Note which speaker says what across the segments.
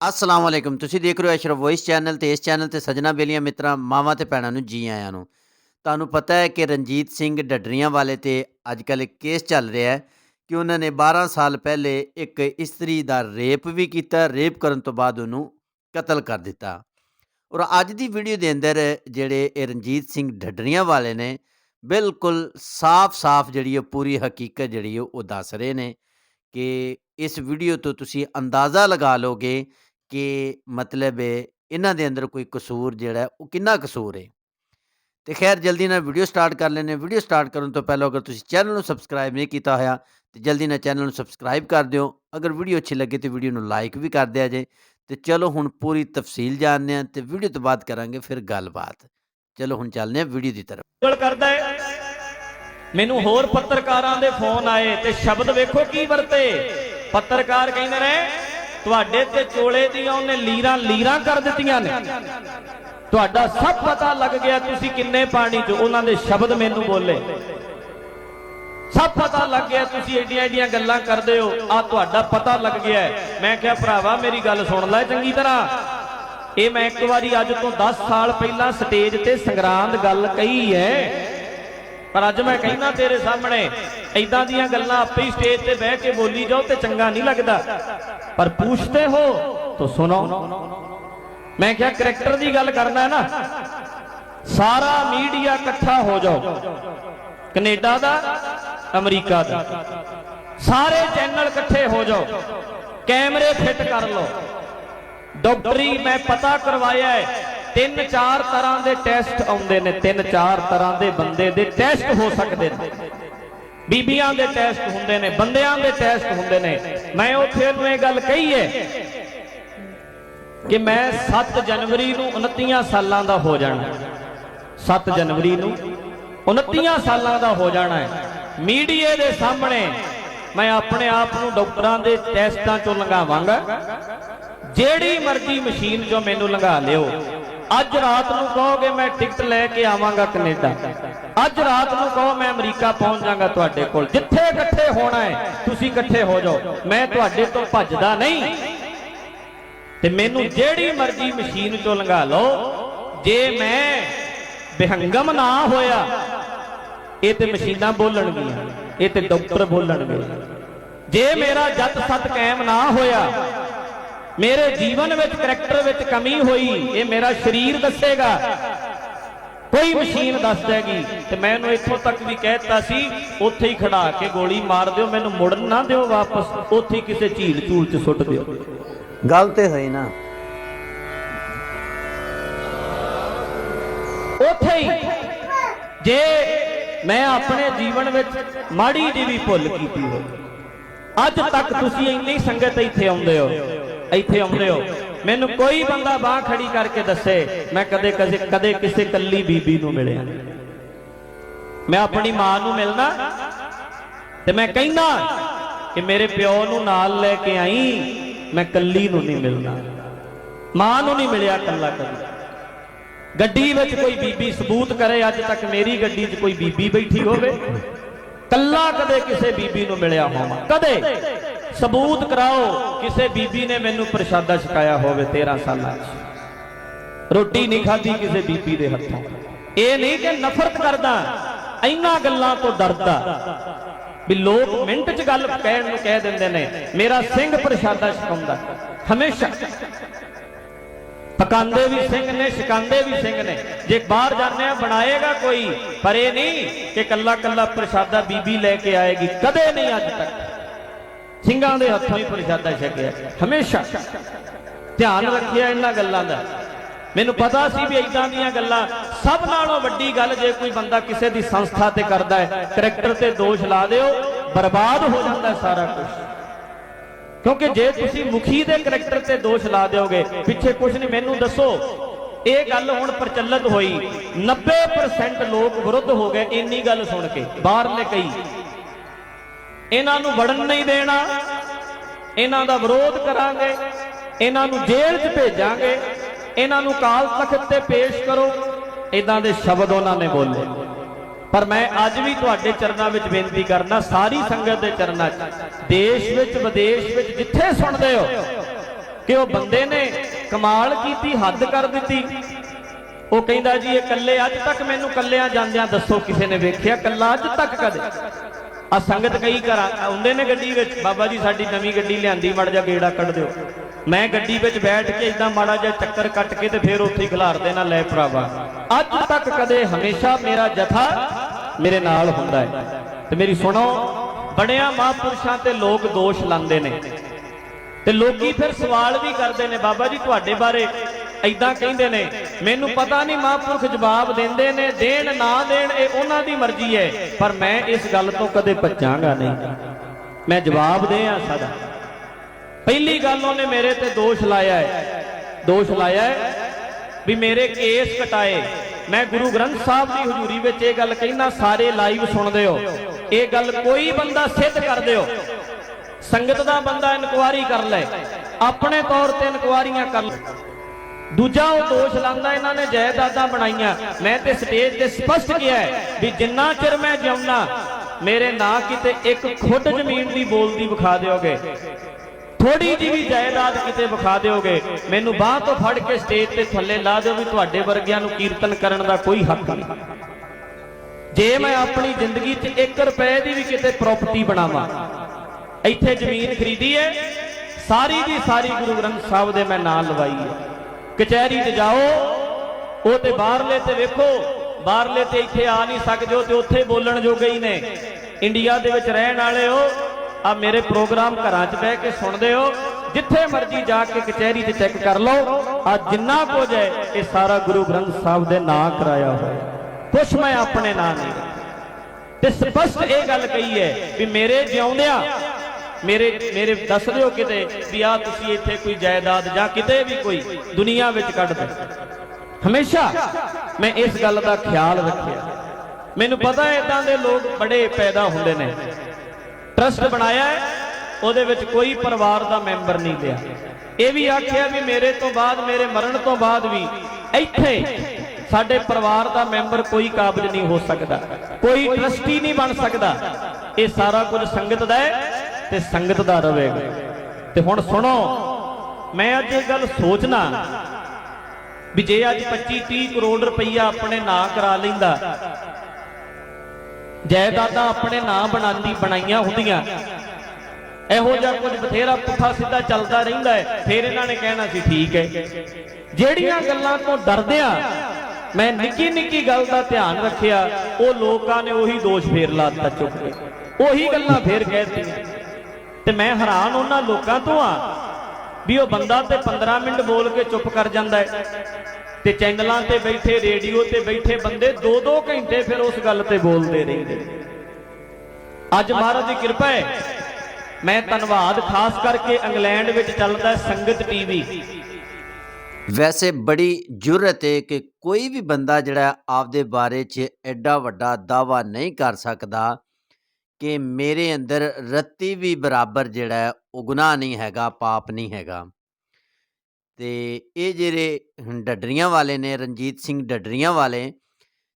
Speaker 1: ਅਸਲਾਮ ਵਾਲੇਕੁਮ ਤੁਸੀਂ ਦੇਖ ਰਹੇ ਹੋ ਅਸ਼ਰਫ ਵੌਇਸ ਚੈਨਲ ਤੇ ਇਸ ਚੈਨਲ ਤੇ ਸਜਣਾ ਬੇਲੀਆਂ ਮਿੱਤਰਾਂ, ਮਾਵਾਂ ਤੇ ਭੈਣਾਂ ਨੂੰ, ਜੀ ਆਇਆਂ ਨੂੰ। ਤੁਹਾਨੂੰ ਪਤਾ ਹੈ ਕਿ ਰਣਜੀਤ ਸਿੰਘ ਡੱਡਰੀਆਂ ਵਾਲੇ ਤੇ ਅੱਜ ਕੱਲ੍ਹ ਇੱਕ ਕੇਸ ਚੱਲ ਰਿਹਾ ਹੈ ਕਿ ਉਹਨਾਂ ਨੇ 12 ਸਾਲ ਪਹਿਲੇ ਇੱਕ ਇਸਤਰੀ ਦਾ ਰੇਪ ਵੀ ਕੀਤਾ, ਰੇਪ ਕਰਨ ਤੋਂ ਬਾਅਦ ਉਹਨੂੰ ਕਤਲ ਕਰ ਦਿੱਤਾ। ਔਰ ਅੱਜ ਦੀ ਵੀਡੀਓ ਦੇ ਅੰਦਰ ਜਿਹੜੇ ਇਹ ਰਣਜੀਤ ਸਿੰਘ ਡੱਡਰੀਆਂ ਵਾਲੇ ਨੇ, ਬਿਲਕੁਲ ਸਾਫ਼-ਸਾਫ਼ ਜਿਹੜੀ ਉਹ ਪੂਰੀ ਹਕੀਕਤ ਜਿਹੜੀ ਉਹ ਉਹ ਦੱਸ ਰਹੇ ਨੇ ਕਿ ਇਸ ਵੀਡੀਓ ਤੋਂ ਤੁਸੀਂ ਅੰਦਾਜ਼ਾ ਲਗਾ ਲਓਗੇ ਕਿ ਮਤਲਬ ਹੈ ਇਹਨਾਂ ਦੇ ਅੰਦਰ ਕੋਈ ਕਸੂਰ ਜਿਹੜਾ ਹੈ, ਉਹ ਕਿੰਨਾ ਕਸੂਰ ਏ? ਤੇ ਖੈਰ ਜਲਦੀ ਨਾਲ ਵੀਡੀਓ ਸਟਾਰਟ ਕਰ ਲੈਂਦੇ ਹਾਂ। ਵੀਡੀਓ ਸਟਾਰਟ ਕਰਨ ਤੋਂ ਪਹਿਲਾਂ ਅਗਰ ਤੁਸੀਂ ਚੈਨਲ ਨੂੰ ਸਬਸਕ੍ਰਾਈਬ ਨਹੀਂ ਕੀਤਾ ਹੋਇਆ ਤੇ ਜਲਦੀ ਨਾਲ ਚੈਨਲ ਨੂੰ ਸਬਸਕ੍ਰਾਈਬ ਕਰ ਦਿਓ। ਅਗਰ ਵੀਡੀਓ ਅੱਛੀ ਲੱਗੇ ਤੇ ਵੀਡੀਓ ਨੂੰ ਲਾਈਕ ਵੀ ਕਰ ਦਿਆ ਜੇ। ਤੇ ਚਲੋ ਹੁਣ ਪੂਰੀ ਤਫਸੀਲ ਜਾਣਦੇ ਹਾਂ ਤੇ ਵੀਡੀਓ ਤੋਂ ਬਾਅਦ ਕਰਾਂਗੇ ਫਿਰ ਗੱਲਬਾਤ। ਚਲੋ ਹੁਣ ਚੱਲਦੇ ਹਾਂ ਵੀਡੀਓ ਦੀ ਤਰਫ।
Speaker 2: ਗੱਲ ਕਰਦਾ ਹੈ ਮੈਨੂੰ ਹੋਰ ਪੱਤਰਕਾਰਾਂ ਦੇ ਫੋਨ ਆਏ ਤੇ ਸ਼ਬਦ ਵੇਖੋ ਕੀ ਵਰਤੇ। ਪੱਤਰਕਾਰ ਕਹਿੰਦੇ ਨੇ ਤੁਹਾਡੇ ਤੇ ਚੋਲੇ ਦੀਆਂ ਉਹਨੇ ਲੀਰਾਂ ਲੀਰਾਂ ਕਰ ਦਿੱਤੀਆਂ ਨੇ। ਤੁਹਾਡਾ ਸਭ ਪਤਾ ਲੱਗ ਗਿਆ ਤੁਸੀਂ ਕਿੰਨੇ ਪਾਣੀ 'ਚ, ਉਹਨਾਂ ਦੇ ਸ਼ਬਦ ਮੈਨੂੰ ਬੋਲੇ। ਸਭ ਪਤਾ ਲੱਗ ਗਿਆ ਤੁਸੀਂ ਏਡੀਆਂ ਏਡੀਆਂ ਗੱਲਾਂ ਕਰਦੇ ਹੋ ਆ ਤੁਹਾਡਾ ਪਤਾ ਲੱਗ ਗਿਆ ਮੈਂ ਕਿਹਾ, ਭਰਾਵਾ, ਮੇਰੀ ਗੱਲ ਸੁਣ ਲੈ ਚੰਗੀ ਤਰ੍ਹਾਂ। ਇਹ ਮੈਂ ਇੱਕ ਵਾਰੀ ਅੱਜ ਤੋਂ 10 ਸਾਲ ਪਹਿਲਾਂ ਸਟੇਜ ਤੇ ਸੰਗਰਾਂਦ ਗੱਲ ਕਹੀ ਹੈ। ਪਰ ਅੱਜ ਮੈਂ ਕਹਿੰਦਾ ਤੇਰੇ ਸਾਹਮਣੇ ਐਦਾਂ ਦੀਆਂ ਗੱਲਾਂ ਆਪੇ ਹੀ ਸਟੇਜ ਤੇ ਬਹਿ ਕੇ ਬੋਲੀ ਜਾਓ ਤੇ ਚੰਗਾ ਨਹੀਂ ਲੱਗਦਾ। ਪਰ ਪੁੱਛਦੇ ਹੋ ਤਾਂ ਸੁਣੋ। ਮੈਂ ਕਿਹਾ ਕਰੈਕਟਰ ਦੀ ਗੱਲ ਕਰਨਾ ਹੈ ਨਾ। ਸਾਰਾ ਮੀਡੀਆ ਇਕੱਠਾ ਹੋ ਜਾਓ। ਕੈਨੇਡਾ ਦਾ, ਅਮਰੀਕਾ ਦਾ। ਸਾਰੇ ਚੈਨਲ ਇਕੱਠੇ ਹੋ ਜਾਓ। ਕੈਮਰੇ ਫਿੱਟ ਕਰ ਲਓ। ਡਾਕਟਰੀ ਮੈਂ ਪਤਾ ਕਰਵਾਇਆ ਹੈ। ਤਿੰਨ ਚਾਰ ਤਰ੍ਹਾਂ ਦੇ ਟੈਸਟ ਆਉਂਦੇ ਨੇ ਤਿੰਨ ਚਾਰ ਤਰ੍ਹਾਂ ਦੇ ਬੰਦੇ ਦੇ ਟੈਸਟ ਹੋ ਸਕਦੇ ਨੇ। ਬੀਬੀਆਂ ਦੇ ਟੈਸਟ ਹੁੰਦੇ ਨੇ, ਬੰਦਿਆਂ ਦੇ ਟੈਸਟ ਹੁੰਦੇ ਨੇ। ਮੈਂ ਉੱਥੇ ਨੂੰ ਇਹ ਗੱਲ ਕਹੀ ਹੈ ਕਿ ਮੈਂ 7 ਜਨਵਰੀ ਨੂੰ 29 ਸਾਲਾਂ ਦਾ ਹੋ ਜਾਣਾ 7 ਜਨਵਰੀ ਨੂੰ 29 ਸਾਲਾਂ ਦਾ ਹੋ ਜਾਣਾ ਹੈ। ਮੀਡੀਆ ਦੇ ਸਾਹਮਣੇ ਮੈਂ ਆਪਣੇ ਆਪ ਨੂੰ ਡਾਕਟਰਾਂ ਦੇ ਟੈਸਟਾਂ ਚੋਂ ਲੰਘਾਵਾਂਗਾ। ਜਿਹੜੀ ਮਰਜ਼ੀ ਮਸ਼ੀਨ ਚੋਂ ਮੈਨੂੰ ਲੰਘਾ ਲਿਓ। ਅੱਜ ਰਾਤ ਨੂੰ ਕਹੋਗੇ ਮੈਂ ਟਿਕਟ ਲੈ ਕੇ ਆਵਾਂਗਾ ਕੈਨੇਡਾ। ਅੱਜ ਰਾਤ ਨੂੰ ਕਹੋ ਮੈਂ ਅਮਰੀਕਾ ਪਹੁੰਚ ਜਾਵਾਂਗਾ ਤੁਹਾਡੇ ਕੋਲ। ਜਿੱਥੇ ਇਕੱਠੇ ਹੋਣਾ ਹੈ, ਤੁਸੀਂ ਇਕੱਠੇ ਹੋ ਜਾਓ। ਮੈਂ ਤੁਹਾਡੇ ਤੋਂ ਭੱਜਦਾ ਨਹੀਂ। ਤੇ ਮੈਨੂੰ ਜਿਹੜੀ ਮਰਜ਼ੀ ਮਸ਼ੀਨ ਚੋਂ ਲੰਘਾ ਲਓ। ਜੇ ਮੈਂ ਬਿਹੰਗਮ ਨਾ ਹੋਇਆ, ਇਹ ਤੇ ਮਸ਼ੀਨਾਂ ਬੋਲਣਗੀਆਂ। ਇਹ ਤੇ ਡਾਕਟਰ ਬੋਲਣਗੇ। ਜੇ ਮੇਰਾ ਜੱਤ ਸਤ ਕਾਇਮ ਨਾ ਹੋਇਆ ਮੇਰੇ ਜੀਵਨ ਵਿੱਚ ਕਰੈਕਟਰ ਵਿੱਚ ਕਮੀ ਹੋਈ ਇਹ ਮੇਰਾ ਸਰੀਰ ਦੱਸੇਗਾ। ਕੋਈ ਮਸ਼ੀਨ ਦੱਸ ਦੇਗੀ ਤੇ ਮੈਂ ਇਹਨੂੰ ਇੱਥੋਂ ਤੱਕ ਵੀ ਕਹਿਤਾ ਸੀ ਉੱਥੇ ਹੀ ਖੜਾ ਕੇ ਗੋਲੀ ਮਾਰ ਦਿਓ ਮੈਨੂੰ ਮੁੜਨ ਨਾ ਦਿਓ ਵਾਪਸ ਉੱਥੇ ਹੀ ਕਿਸੇ ਝੀਲ ਝੂਲ 'ਚ ਸੁੱਟ ਦਿਓ।
Speaker 1: ਗੱਲ ਤੇ ਹੋਈ ਨਾ।
Speaker 2: ਉੱਥੇ ਹੀ ਜੇ ਮੈਂ ਆਪਣੇ ਜੀਵਨ ਵਿੱਚ ਮਾੜੀ ਜਿਹੀ ਵੀ ਭੁੱਲ ਕੀਤੀ ਹੋਵੇ ਅੱਜ ਤੱਕ ਤੁਸੀਂ ਇੰਨੀ ਸੰਗਤ ਇੱਥੇ ਆਉਂਦੇ ਹੋ। ਇੱਥੇ ਆਉਂਦੇ ਹੋ। ਮੈਨੂੰ ਕੋਈ ਬੰਦਾ ਬਾਹ ਖੜੀ ਕਰਕੇ ਦੱਸੇ, ਮੈਂ ਕਦੇ ਕਦੇ ਕਦੇ ਕਿਸੇ ਕੱਲੀ ਬੀਬੀ ਨੂੰ ਮਿਲਿਆ ਮੈਂ ਆਪਣੀ ਮਾਂ ਨੂੰ ਮਿਲਣਾ ਤੇ ਮੈਂ ਕਹਿੰਦਾ ਕਿ ਮੇਰੇ ਪਿਓ ਨੂੰ ਨਾਲ ਲੈ ਕੇ ਆਈ, ਮੈਂ ਕੱਲੀ ਨੂੰ ਨਹੀਂ ਮਿਲਣਾ। ਮਾਂ ਨੂੰ ਨਹੀਂ ਮਿਲਿਆ ਕੱਲਾ ਕਦੀ। ਗੱਡੀ ਵਿੱਚ ਕੋਈ ਬੀਬੀ ਸਬੂਤ ਕਰੇ, ਅੱਜ ਤੱਕ ਮੇਰੀ ਗੱਡੀ 'ਚ ਕੋਈ ਬੀਬੀ ਬੈਠੀ ਹੋਵੇ। ਕੱਲਾ ਕਦੇ ਕਿਸੇ ਬੀਬੀ ਨੂੰ ਮਿਲਿਆ ਹੋਵਾਂ। ਕਦੇ। ਸਬੂਤ ਕਰਾਓ ਕਿਸੇ ਬੀਬੀ ਨੇ ਮੈਨੂੰ ਪ੍ਰਸ਼ਾਦਾ ਛਕਾਇਆ ਹੋਵੇ 13 ਸਾਲਾਂ 'ਚ ਰੋਟੀ ਨਹੀਂ ਖਾਧੀ ਕਿਸੇ ਬੀਬੀ ਦੇ ਹੱਥੋਂ ਇਹ ਨਹੀਂ ਕਿ ਨਫ਼ਰਤ ਕਰਦਾ ਇੰਨਾ ਗੱਲਾਂ ਤੋਂ ਡਰਦਾ ਵੀ ਲੋਕ ਮਿੰਟ 'ਚ ਗੱਲ ਕਹਿਣ ਨੂੰ ਕਹਿ ਦਿੰਦੇ ਨੇ ਮੇਰਾ ਸਿੰਘ ਪ੍ਰਸ਼ਾਦਾ ਛਕਾਉਂਦਾ ਹਮੇਸ਼ਾ ਪਕਾਉਂਦੇ ਵੀ ਸਿੰਘ ਨੇ ਛਕਾਉਂਦੇ ਵੀ ਸਿੰਘ ਨੇ ਜੇ ਬਾਹਰ ਜਾਂਦੇ ਆ ਬਣਾਏਗਾ ਕੋਈ ਪਰ ਇਹ ਨਹੀਂ ਕਿ ਕੱਲਾ ਕੱਲਾ ਪ੍ਰਸ਼ਾਦਾ ਬੀਬੀ ਲੈ ਕੇ ਆਏਗੀ ਕਦੇ ਨਹੀਂ ਅੱਜ ਤੱਕ ਸਿੰਘਾਂ ਦੇ ਹੱਥੋਂ ਹੀ ਪ੍ਰਸ਼ਾਦਾ ਛਕਿਆ। ਹਮੇਸ਼ਾ। ਧਿਆਨ ਰੱਖਿਆ ਇਹਨਾਂ ਗੱਲਾਂ ਦਾ। ਮੈਨੂੰ ਪਤਾ ਸੀ ਵੀ ਇਦਾਂ ਦੀਆਂ ਗੱਲਾਂ ਸਭ ਨਾਲੋਂ ਵੱਡੀ ਗੱਲ ਜੇ ਕੋਈ ਬੰਦਾ ਕਿਸੇ ਦੀ ਸੰਸਥਾ ਤੇ ਕਰਦਾ ਹੈ ਕਰੈਕਟਰ ਤੇ ਦੋਸ਼ ਲਾ ਦਿਓ, ਬਰਬਾਦ ਹੋ ਜਾਂਦਾ ਸਾਰਾ ਕੁਝ ਕਿਉਂਕਿ ਜੇ ਤੁਸੀਂ ਮੁਖੀ ਦੇ ਕਰੈਕਟਰ ਤੇ ਦੋਸ਼ ਲਾ ਦਿਓਗੇ, ਪਿੱਛੇ ਕੁਝ ਨਹੀਂ, ਮੈਨੂੰ ਦੱਸੋ, ਇਹ ਗੱਲ ਹੁਣ ਪ੍ਰਚਲਿਤ ਹੋਈ। 90% ਲੋਕ ਵਿਰੁੱਧ ਹੋ ਗਏ, ਇੰਨੀ ਗੱਲ ਸੁਣ ਕੇ, ਬਾਹਰਲੇ ਕਈ। ਇਹਨਾਂ ਨੂੰ ਵੜਨ ਨਹੀਂ ਦੇਣਾ। ਇਹਨਾਂ ਦਾ ਵਿਰੋਧ ਕਰਾਂਗੇ। ਇਹਨਾਂ ਨੂੰ ਜੇਲ੍ਹ 'ਚ ਭੇਜਾਂਗੇ। ਇਹਨਾਂ ਨੂੰ ਕਾਲ ਤਖਤ ਤੇ ਪੇਸ਼ ਕਰੋ। ਇਦਾਂ ਦੇ ਸ਼ਬਦ ਉਹਨਾਂ ਨੇ ਬੋਲੇ। ਪਰ ਮੈਂ ਅੱਜ ਵੀ ਤੁਹਾਡੇ ਚਰਨਾਂ ਵਿੱਚ ਬੇਨਤੀ ਕਰਨਾ, ਸਾਰੀ ਸੰਗਤ ਦੇ ਚਰਨਾਂ 'ਚ, ਦੇਸ਼ ਵਿੱਚ, ਵਿਦੇਸ਼ ਵਿੱਚ ਜਿੱਥੇ ਸੁਣਦੇ ਹੋ ਕਿ ਉਹ ਬੰਦੇ ਨੇ ਕਮਾਲ ਕੀਤੀ, ਹੱਦ ਕਰ ਦਿੱਤੀ। ਉਹ ਕਹਿੰਦਾ ਜੀ, ਇਹ ਕੱਲੇ ਅੱਜ ਤੱਕ ਮੈਨੂੰ ਕੱਲਿਆਂ ਜਾਂਦਿਆਂ ਦੱਸੋ, ਕਿਸੇ ਨੇ ਵੇਖਿਆ? ਕੱਲਾ ਅੱਜ ਤੱਕ ਕਦੇ? ਆ ਸੰਗਤ ਕਈ ਘਰ ਆਉਂਦੇ ਨੇ ਗੱਡੀ ਵਿੱਚ, ਬਾਬਾ ਜੀ ਸਾਡੀ ਨਵੀਂ ਗੱਡੀ ਲਿਆਂਦੀ, ਮੜ ਜਾ ਗੇੜਾ ਕੱਢ ਦਿਓ। ਮੈਂ ਗੱਡੀ ਵਿੱਚ ਬੈਠ ਕੇ ਇਦਾਂ ਮਾੜਾ ਜਿਹਾ ਚੱਕਰ ਕੱਟ ਕੇ ਤੇ ਫਿਰ ਉੱਥੇ ਹੀ ਖਿਲਾਰ ਦੇਣਾ, ਲੈ ਭਰਾਵਾ। ਅੱਜ ਤੱਕ ਕਦੇ ਹਮੇਸ਼ਾ ਮੇਰਾ ਜਥਾ ਮੇਰੇ ਨਾਲ ਹੁੰਦਾ ਹੈ। ਤੇ ਮੇਰੀ ਸੁਣੋ ਬੜਿਆਂ ਮਹਾਂਪੁਰਸ਼ਾਂ ਤੇ ਲੋਕ ਦੋਸ਼ ਲਾਉਂਦੇ ਨੇ। ਤੇ ਲੋਕੀ ਫਿਰ ਸਵਾਲ ਵੀ ਕਰਦੇ ਨੇ, ਬਾਬਾ ਜੀ ਤੁਹਾਡੇ ਬਾਰੇ ਐਦਾਂ ਕਹਿੰਦੇ ਨੇ, ਮੈਨੂੰ ਪਤਾ ਨਹੀਂ ਮਹਾਂਪੁਰਖ ਜਵਾਬ ਦਿੰਦੇ ਨੇ, ਦੇਣ ਨਾ ਦੇਣ ਇਹ ਉਹਨਾਂ ਦੀ ਮਰਜ਼ੀ ਹੈ, ਪਰ ਮੈਂ ਇਸ ਗੱਲ ਤੋਂ ਕਦੇ ਭੱਜਾਂਗਾ ਨਹੀਂ। ਮੈਂ ਜਵਾਬ ਦੇ ਸਦਾ ਪਹਿਲੀ ਗੱਲ ਉਹਨੇ ਮੇਰੇ ਤੇ ਦੋਸ਼ ਲਾਇਆ ਹੈ। ਦੋਸ਼ ਲਾਇਆ ਹੈ ਵੀ ਮੇਰੇ ਕੇਸ ਕਟਾਏ। ਮੈਂ ਗੁਰੂ ਗ੍ਰੰਥ ਸਾਹਿਬ ਦੀ ਹਜ਼ੂਰੀ ਵਿੱਚ ਇਹ ਗੱਲ ਕਹਿਣਾ ਸਾਰੇ ਲਾਈਵ ਸੁਣਦੇ ਹੋ। ਇਹ ਗੱਲ ਕੋਈ ਬੰਦਾ ਸਿੱਧ ਕਰ ਦਿਓ। ਸੰਗਤ ਦਾ ਬੰਦਾ ਇਨਕੁਆਰੀ ਕਰ ਲੈ। ਆਪਣੇ ਤੌਰ ਤੇ ਇਨਕੁਆਰੀਆਂ ਕਰ ਲੈ। ਦੂਜਾ ਉਹ ਦੋਸ਼ ਲਾਉਂਦਾ ਇਹਨਾਂ ਨੇ ਜਾਇਦਾਦਾਂ ਬਣਾਈਆਂ। ਮੈਂ ਤੇ ਸਟੇਜ ਤੇ ਸਪਸ਼ਟ ਕਿਹਾ ਹੈ ਵੀ ਜਿੰਨਾ ਚਿਰ ਮੈਂ ਜਿਉਂਦਾ, ਮੇਰੇ ਨਾਂ ਕਿਤੇ ਇੱਕ ਖੁੱਡ ਜ਼ਮੀਨ ਦੀ ਬੋਲਦੀ ਵਿਖਾ ਦਿਓਗੇ। ਥੋੜੀ ਜਿਹੀ ਵੀ ਜਾਇਦਾਦ ਕਿਤੇ ਵਿਖਾ ਦਿਓਗੇ। ਮੈਨੂੰ ਬਾਹ ਤੋਂ ਫੜ ਕੇ ਸਟੇਜ ਤੇ ਥੱਲੇ ਲਾ ਦਿਓ ਵੀ ਤੁਹਾਡੇ ਵਰਗਿਆਂ ਨੂੰ ਕੀਰਤਨ ਕਰਨ ਦਾ ਕੋਈ ਹੱਕ ਨਹੀਂ। ਜੇ ਮੈਂ ਆਪਣੀ ਜ਼ਿੰਦਗੀ 'ਚ 1 ਰੁਪਏ ਦੀ ਵੀ ਕਿਤੇ ਪ੍ਰਾਪਰਟੀ ਬਣਾਵਾਂ, ਇੱਥੇ ਜ਼ਮੀਨ ਖਰੀਦੀ ਹੈ, ਸਾਰੀ ਦੀ ਸਾਰੀ ਗੁਰੂ ਗ੍ਰੰਥ ਸਾਹਿਬ ਦੇ ਮੈਂ ਨਾਂ ਲਵਾਈ ਹੈ। ਕਚਹਿਰੀ 'ਚ ਜਾਓ, ਉਹ ਤੇ ਬਾਹਰਲੇ ਤੇ ਵੇਖੋ, ਬਾਹਰਲੇ ਤੇ ਇੱਥੇ ਆ ਨਹੀਂ ਸਕਦੇ ਹੋ ਤੇ ਉੱਥੇ ਬੋਲਣ ਜੋਗੇ ਹੀ ਨੇ। ਇੰਡੀਆ ਦੇ ਵਿੱਚ ਰਹਿਣ ਵਾਲੇ ਹੋ ਆ ਮੇਰੇ ਪ੍ਰੋਗਰਾਮ ਘਰਾਂ 'ਚ ਬਹਿ ਕੇ ਸੁਣਦੇ ਹੋ, ਜਿੱਥੇ ਮਰਜ਼ੀ ਜਾ ਕੇ ਕਚਹਿਰੀ 'ਚ ਚੈੱਕ ਕਰ ਲਓ ਆ ਜਿੰਨਾ ਕੁਝ ਹੈ, ਇਹ ਸਾਰਾ ਗੁਰੂ ਗ੍ਰੰਥ ਸਾਹਿਬ ਦੇ ਨਾਂ ਕਰਾਇਆ ਹੋਇਆ ਕੁਛ ਮੈਂ ਆਪਣੇ ਨਾਂ ਨਹੀਂ। ਤੇ ਸਪਸ਼ਟ ਇਹ ਗੱਲ ਕਹੀ ਹੈ ਵੀ ਮੇਰੇ ਜਿਉਂਦਿਆਂ ਮੇਰੇ ਮੇਰੇ ਦੱਸ ਦਿਓ ਕਿਤੇ ਵੀ ਆ ਤੁਸੀਂ ਇੱਥੇ ਕੋਈ ਜਾਇਦਾਦ ਜਾਂ ਕਿਤੇ ਵੀ ਕੋਈ ਦੁਨੀਆ ਵਿੱਚ ਕੱਢ ਦੇ ਹਮੇਸ਼ਾ ਮੈਂ ਇਸ ਗੱਲ ਦਾ ਖਿਆਲ ਰੱਖਿਆ। ਮੈਨੂੰ ਪਤਾ ਹੈ ਇਦਾਂ ਦੇ ਲੋਕ ਬੜੇ ਪੈਦਾ ਹੁੰਦੇ ਨੇ। ਟਰਸਟ ਬਣਾਇਆ ਹੈ, ਉਹਦੇ ਵਿੱਚ ਕੋਈ ਪਰਿਵਾਰ ਦਾ ਮੈਂਬਰ ਨਹੀਂ ਲਿਆ ਇਹ ਵੀ ਆਖਿਆ ਵੀ ਮੇਰੇ ਤੋਂ ਬਾਅਦ, ਮੇਰੇ ਮਰਨ ਤੋਂ ਬਾਅਦ ਵੀ ਇੱਥੇ ਸਾਡੇ ਪਰਿਵਾਰ ਦਾ ਮੈਂਬਰ ਕੋਈ ਕਾਬਜ ਨਹੀਂ ਹੋ ਸਕਦਾ। ਕੋਈ ਟਰਸਟੀ ਨਹੀਂ ਬਣ ਸਕਦਾ। ਇਹ ਸਾਰਾ ਕੁਝ ਸੰਗਤ ਦਾ ਹੈ। ਤੇ ਸੰਗਤ ਦਾ ਰਵੇਗਾ ਤੇ ਹੁਣ ਸੁਣੋ, ਮੈਂ ਅੱਜ ਇਹ ਗੱਲ ਸੋਚਣਾ ਵੀ ਜੇ ਅੱਜ 25 30 ਕਰੋੜ ਰੁਪਈਆ ਆਪਣੇ ਨਾਂ ਕਰਾ ਲੈਂਦਾ, ਜਾਇਦਾਦਾਂ ਆਪਣੇ ਨਾਂ ਬਣਾਉਂਦੀ ਬਣਾਈਆਂ ਹੁੰਦੀਆਂ, ਇਹੋ ਜਿਹਾ ਕੁਝ ਬਥੇਰਾ ਪੁੱਠਾ ਸਿੱਧਾ ਚੱਲਦਾ ਰਹਿੰਦਾ ਹੈ, ਫਿਰ ਇਹਨਾਂ ਨੇ ਕਹਿਣਾ ਸੀ, ਠੀਕ ਹੈ। ਜਿਹੜੀਆਂ ਗੱਲਾਂ ਤੋਂ ਡਰਦਿਆਂ ਮੈਂ ਨਿੱਕੀ ਨਿੱਕੀ ਗੱਲ ਦਾ ਧਿਆਨ ਰੱਖਿਆ, ਉਹ ਲੋਕਾਂ ਨੇ ਉਹੀ ਦੋਸ਼ ਫੇਰ ਲਾਤਾ ਚੁੱਕ ਕੇ। ਉਹੀ ਗੱਲਾਂ ਫੇਰ ਕਹਿਤੀਆਂ ਤੇ ਮੈਂ ਹੈਰਾਨ ਉਹਨਾਂ ਲੋਕਾਂ ਤੋਂ ਆ ਵੀ ਉਹ ਬੰਦਾ ਤੇ 15 ਮਿੰਟ ਬੋਲ ਕੇ ਚੁੱਪ ਕਰ ਜਾਂਦਾ ਹੈ ਤੇ ਚੈਨਲਾਂ ਤੇ ਬੈਠੇ, ਰੇਡੀਓ ਤੇ ਬੈਠੇ ਬੰਦੇ 2-2 ਘੰਟੇ ਫਿਰ ਉਸ ਗੱਲ ਤੇ ਬੋਲਦੇ ਰਹਿੰਦੇ। ਅੱਜ ਮਹਾਰਾਜ ਦੀ ਕਿਰਪਾ ਹੈ। ਮੈਂ ਧੰਨਵਾਦ, ਖਾਸ ਕਰਕੇ ਇੰਗਲੈਂਡ ਵਿੱਚ ਚੱਲਦਾ ਹੈ ਸੰਗਤ ਟੀਵੀ।
Speaker 1: ਵੈਸੇ ਬੜੀ ਜੁਰਤ ਹੈ ਕਿ ਕੋਈ ਵੀ ਬੰਦਾ ਜਿਹੜਾ ਆਪਦੇ ਬਾਰੇ 'ਚ ਐਡਾ ਵੱਡਾ ਦਾਵਾ ਨਹੀਂ ਕਰ ਸਕਦਾ। ਕਿ ਮੇਰੇ ਅੰਦਰ ਰੱਤੀ ਵੀ ਬਰਾਬਰ ਜਿਹੜਾ ਹੈ, ਉਹ ਗੁਨਾਹ ਨਹੀਂ ਹੈਗਾ ਪਾਪ ਨਹੀਂ ਹੈਗਾ। ਤੇ ਇਹ ਜਿਹੜੇ ਡੱਡਰੀਆਂ ਵਾਲੇ ਨੇ ਰਣਜੀਤ ਸਿੰਘ ਡੱਡਰੀਆਂ ਵਾਲੇ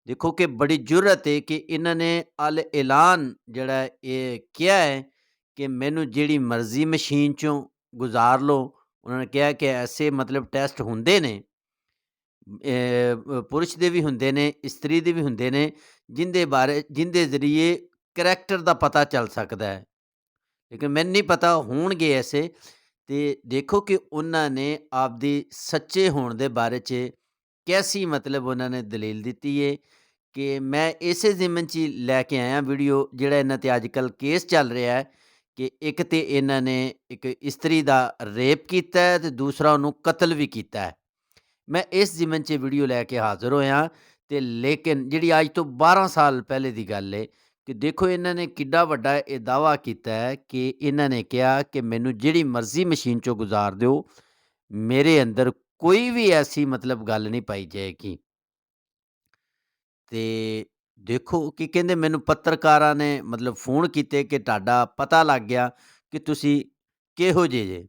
Speaker 1: ਦੇਖੋ ਕਿ ਬੜੀ ਜੁਰਤ ਹੈ ਕਿ ਇਹਨਾਂ ਨੇ ਅਲ ਐਲਾਨ ਜਿਹੜਾ ਹੈ, ਇਹ ਕਿਹਾ ਹੈ ਕਿ ਮੈਨੂੰ ਜਿਹੜੀ ਮਰਜ਼ੀ ਮਸ਼ੀਨ ਚੋਂ ਗੁਜ਼ਾਰ ਲਓ। ਉਹਨਾਂ ਨੇ ਕਿਹਾ ਕਿ ਐਸੇ ਮਤਲਬ ਟੈਸਟ ਹੁੰਦੇ ਨੇ ਅਹ, ਪੁਰਸ਼ ਦੇ ਵੀ ਹੁੰਦੇ ਨੇ ਇਸਤਰੀ ਦੇ ਵੀ ਹੁੰਦੇ ਨੇ ਜਿੰਦੇ ਬਾਰੇ ਜਿੰਦੇ ਜ਼ਰੀਏ ਕਰੈਕਟਰ ਦਾ ਪਤਾ ਚੱਲ ਸਕਦਾ ਹੈ। ਲੇਕਿਨ ਮੈਨੂੰ ਨਹੀਂ ਪਤਾ ਹੋਣਗੇ ਐਸੇ। ਤੇ ਦੇਖੋ ਕਿ ਉਹਨਾਂ ਨੇ ਆਪਦੀ ਸੱਚੇ ਹੋਣ ਦੇ ਬਾਰੇ 'ਚ ਕੈਸੀ ਮਤਲਬ ਉਹਨਾਂ ਨੇ ਦਲੀਲ ਦਿੱਤੀ ਹੈ ਕਿ ਮੈਂ ਇਸੇ ਜ਼ਿਮਨ 'ਚ ਹੀ ਲੈ ਕੇ ਆਇਆ ਵੀਡੀਓ ਜਿਹੜਾ ਇਹਨਾਂ ਤੇ ਅੱਜ ਕੱਲ ਕੇਸ ਚੱਲ ਰਿਹਾ ਹੈ ਕਿ ਇੱਕ ਤੇ ਇਹਨਾਂ ਨੇ ਇੱਕ ਇਸਤਰੀ ਦਾ ਰੇਪ ਕੀਤਾ ਹੈ ਤੇ ਦੂਸਰਾ ਉਹਨੂੰ ਕਤਲ ਵੀ ਕੀਤਾ ਮੈਂ ਇਸ ਜ਼ਿਮਨ 'ਚ ਵੀਡੀਓ ਲੈ ਕੇ ਹਾਜ਼ਰ ਹੋਇਆ ਤੇ ਲੇਕਿਨ ਜਿਹੜੀ ਅੱਜ ਤੋਂ 12 ਸਾਲ ਪਹਿਲੇ ਦੀ ਗੱਲ ਏ ਕਿ ਦੇਖੋ ਇਹਨਾਂ ਨੇ ਕਿੱਡਾ ਵੱਡਾ ਇਹ ਦਾਵਾ ਕੀਤਾ ਹੈ ਕਿ ਇਹਨਾਂ ਨੇ ਕਿਹਾ ਕਿ ਮੈਨੂੰ ਜਿਹੜੀ ਮਰਜ਼ੀ ਮਸ਼ੀਨ 'ਚੋਂ ਗੁਜ਼ਾਰ ਦਿਓ, ਮੇਰੇ ਅੰਦਰ ਕੋਈ ਵੀ ਐਸੀ ਮਤਲਬ ਗੱਲ ਨਹੀਂ ਪਾਈ ਜਾਏਗੀ। ਤੇ ਦੇਖੋ ਕਿ ਕਹਿੰਦੇ ਮੈਨੂੰ ਪੱਤਰਕਾਰਾਂ ਨੇ ਮਤਲਬ ਫੋਨ ਕੀਤੇ ਕਿ ਤੁਹਾਡਾ ਪਤਾ ਲੱਗ ਗਿਆ ਕਿ ਤੁਸੀਂ ਕਿਹੋ ਜਿਹੇ ਜੇ,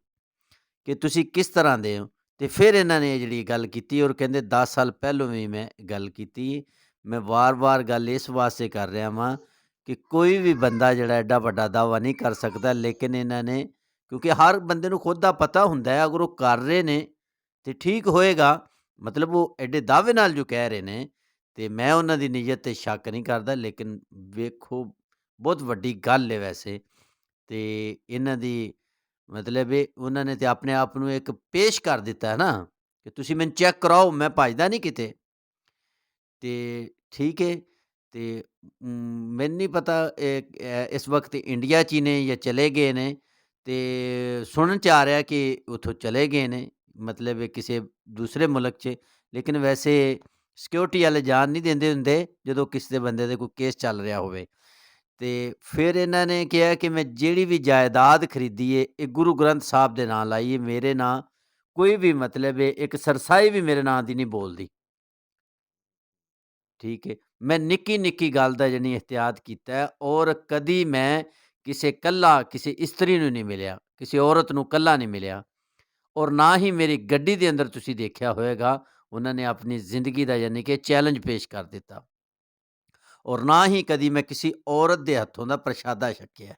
Speaker 1: ਕਿ ਤੁਸੀਂ ਕਿਸ ਤਰ੍ਹਾਂ ਦੇ ਹੋ। ਤੇ ਫਿਰ ਇਹਨਾਂ ਨੇ ਇਹ ਜਿਹੜੀ ਗੱਲ ਕੀਤੀ ਔਰ ਕਹਿੰਦੇ 10 ਸਾਲ ਪਹਿਲੋਂ ਵੀ ਮੈਂ ਗੱਲ ਕੀਤੀ। ਮੈਂ ਵਾਰ-ਵਾਰ ਗੱਲ ਇਸ ਵਾਸਤੇ ਕਰ ਰਿਹਾ ਵਾਂ ਕਿ ਕੋਈ ਵੀ ਬੰਦਾ ਜਿਹੜਾ ਐਡਾ ਵੱਡਾ ਦਾਵਾ ਨਹੀਂ ਕਰ ਸਕਦਾ, ਲੇਕਿਨ ਇਹਨਾਂ ਨੇ, ਕਿਉਂਕਿ ਹਰ ਬੰਦੇ ਨੂੰ ਖੁਦ ਦਾ ਪਤਾ ਹੁੰਦਾ ਹੈ, ਅਗਰ ਉਹ ਕਰ ਰਹੇ ਨੇ, ਤੇ ਠੀਕ ਹੋਏਗਾ। ਮਤਲਬ ਉਹ ਐਡੇ ਦਾਅਵੇ ਨਾਲ ਜੋ ਕਹਿ ਰਹੇ ਨੇ, ਤੇ ਮੈਂ ਉਹਨਾਂ ਦੀ ਨੀਅਤ ਤੇ ਸ਼ੱਕ ਨਹੀਂ ਕਰਦਾ, ਲੇਕਿਨ ਵੇਖੋ, ਬਹੁਤ ਵੱਡੀ ਗੱਲ ਹੈ ਵੈਸੇ। ਤੇ ਇਹਨਾਂ ਦੀ ਮਤਲਬ ਇਹ, ਉਹਨਾਂ ਨੇ ਤੇ ਆਪਣੇ ਆਪ ਨੂੰ ਇੱਕ ਪੇਸ਼ ਕਰ ਦਿੱਤਾ ਹੈ ਨਾ, ਕਿ ਤੁਸੀਂ ਮੈਨੂੰ ਚੈੱਕ ਕਰਾਓ, ਮੈਂ ਭੱਜਦਾ ਨਹੀਂ ਕਿਤੇ। ਤੇ ਠੀਕ ਹੈ ਤੇ ਮ, ਮੈਨੂੰ ਨਹੀਂ ਪਤਾ ਇਹ ਇਹ ਇਸ ਵਕਤ ਇੰਡੀਆ 'ਚ ਹੀ ਨੇ ਜਾਂ ਚਲੇ ਗਏ ਨੇ ਤੇ ਸੁਣਨ 'ਚ ਆ ਰਿਹਾ ਕਿ ਉੱਥੋਂ ਚਲੇ ਗਏ ਨੇ ਮਤਲਬ ਇਹ ਕਿਸੇ ਦੂਸਰੇ ਮੁਲਕ 'ਚ ਲੇਕਿਨ ਵੈਸੇ ਸਿਕਿਉਰਿਟੀ ਵਾਲੇ ਜਾਣ ਨਹੀਂ ਦਿੰਦੇ ਹੁੰਦੇ ਜਦੋਂ ਕਿਸੇ ਦੇ ਬੰਦੇ ਦੇ ਕੋਈ ਕੇਸ ਚੱਲ ਰਿਹਾ ਹੋਵੇ। ਤੇ ਫਿਰ ਇਹਨਾਂ ਨੇ ਕਿਹਾ ਕਿ ਮੈਂ ਜਿਹੜੀ ਵੀ ਜਾਇਦਾਦ ਖਰੀਦੀ ਏ ਇਹ ਗੁਰੂ ਗ੍ਰੰਥ ਸਾਹਿਬ ਦੇ ਨਾਂ ਲਾਈ ਏ ਮੇਰੇ ਨਾਂ ਕੋਈ ਵੀ ਮਤਲਬ ਹੈ ਇੱਕ ਸਰਸਾਈ ਵੀ ਮੇਰੇ ਨਾਂ ਦੀ ਨਹੀਂ ਬੋਲਦੀ। ਠੀਕ ਹੈ ਮੈਂ ਨਿੱਕੀ ਨਿੱਕੀ ਗੱਲ ਦਾ ਯਾਨੀ ਇਹਤਿਆਤ ਕੀਤਾ ਹੈ ਔਰ ਕਦੀ ਮੈਂ ਕਿਸੇ ਕੱਲਾ, ਕਿਸੇ ਇਸਤਰੀ ਨੂੰ ਨਹੀਂ ਮਿਲਿਆ, ਕਿਸੇ ਔਰਤ ਨੂੰ ਕੱਲਾ ਨਹੀਂ ਮਿਲਿਆ ਔਰ ਨਾ ਹੀ ਮੇਰੀ ਗੱਡੀ ਦੇ ਅੰਦਰ ਤੁਸੀਂ ਦੇਖਿਆ ਹੋਏਗਾ, ਉਹਨਾਂ ਨੇ ਆਪਣੀ ਜ਼ਿੰਦਗੀ ਦਾ ਯਾਨੀ ਕਿ ਚੈਲੰਜ ਪੇਸ਼ ਕਰ ਦਿੱਤਾ ਔਰ ਨਾ ਹੀ ਕਦੀ ਮੈਂ ਕਿਸੇ ਔਰਤ ਦੇ ਹੱਥੋਂ ਦਾ ਪ੍ਰਸ਼ਾਦਾ ਛਕਿਆ।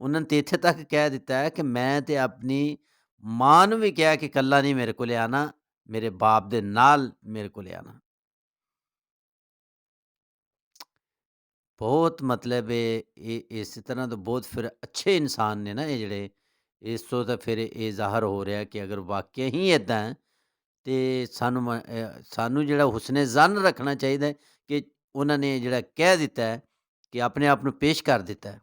Speaker 1: ਉਹਨਾਂ ਨੇ ਤਾਂ ਇੱਥੇ ਤੱਕ ਕਹਿ ਦਿੱਤਾ ਹੈ ਕਿ ਮੈਂ ਤੇ ਆਪਣੀ ਮਾਂ ਨੂੰ ਵੀ ਕਿਹਾ ਕਿ ਕੱਲਾ ਨਹੀਂ ਮੇਰੇ ਕੋਲ ਆਣਾ ਮੇਰੇ ਬਾਪ ਦੇ ਨਾਲ ਮੇਰੇ ਕੋਲ ਆਣਾ ਬਹੁਤ ਮਤਲਬ ਇਹ ਇਹ, ਇਸ ਤਰ੍ਹਾਂ ਤੋਂ ਬਹੁਤ ਫਿਰ ਅੱਛੇ ਇਨਸਾਨ ਨੇ ਨਾ ਇਹ ਜਿਹੜੇ, ਇਸ ਤੋਂ ਤਾਂ ਫਿਰ ਇਹ ਜ਼ਾਹਰ ਹੋ ਰਿਹਾ ਕਿ ਅਗਰ ਵਾਕਿਆ ਹੀ ਇਦਾਂ ਹੈ, ਤੇ ਸਾਨੂੰ ਮ- ਅਹ, ਸਾਨੂੰ ਜਿਹੜਾ ਹੁਸਨੇ ਜ਼ਨ ਰੱਖਣਾ ਚਾਹੀਦਾ ਹੈ ਕਿ ਉਹਨਾਂ ਨੇ ਜਿਹੜਾ ਕਹਿ ਦਿੱਤਾ ਹੈ ਕਿ ਆਪਣੇ ਆਪ ਨੂੰ ਪੇਸ਼ ਕਰ ਦਿੱਤਾ ਹੈ।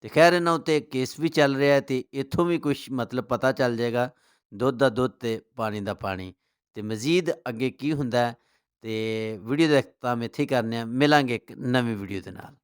Speaker 1: ਤੇ ਖੈਰ ਇਹਨਾਂ ਉੱਤੇ ਕੇਸ ਵੀ ਚੱਲ ਰਿਹਾ ਹੈ ਤੇ ਇੱਥੋਂ ਵੀ ਕੁਝ ਮਤਲਬ ਪਤਾ ਚੱਲ ਜਾਏਗਾ, ਦੁੱਧ ਦਾ ਦੁੱਧ ਤੇ ਪਾਣੀ ਦਾ ਪਾਣੀ, ਤੇ ਮਜ਼ੀਦ ਅੱਗੇ ਕੀ ਹੁੰਦਾ ਹੈ ਤੇ ਵੀਡੀਓ ਦਾ ਇਖਤਤਾਮ ਇੱਥੇ ਹੀ ਕਰਨੇ ਆ ਮਿਲਾਂਗੇ ਇੱਕ ਨਵੀਂ ਵੀਡੀਓ ਦੇ ਨਾਲ।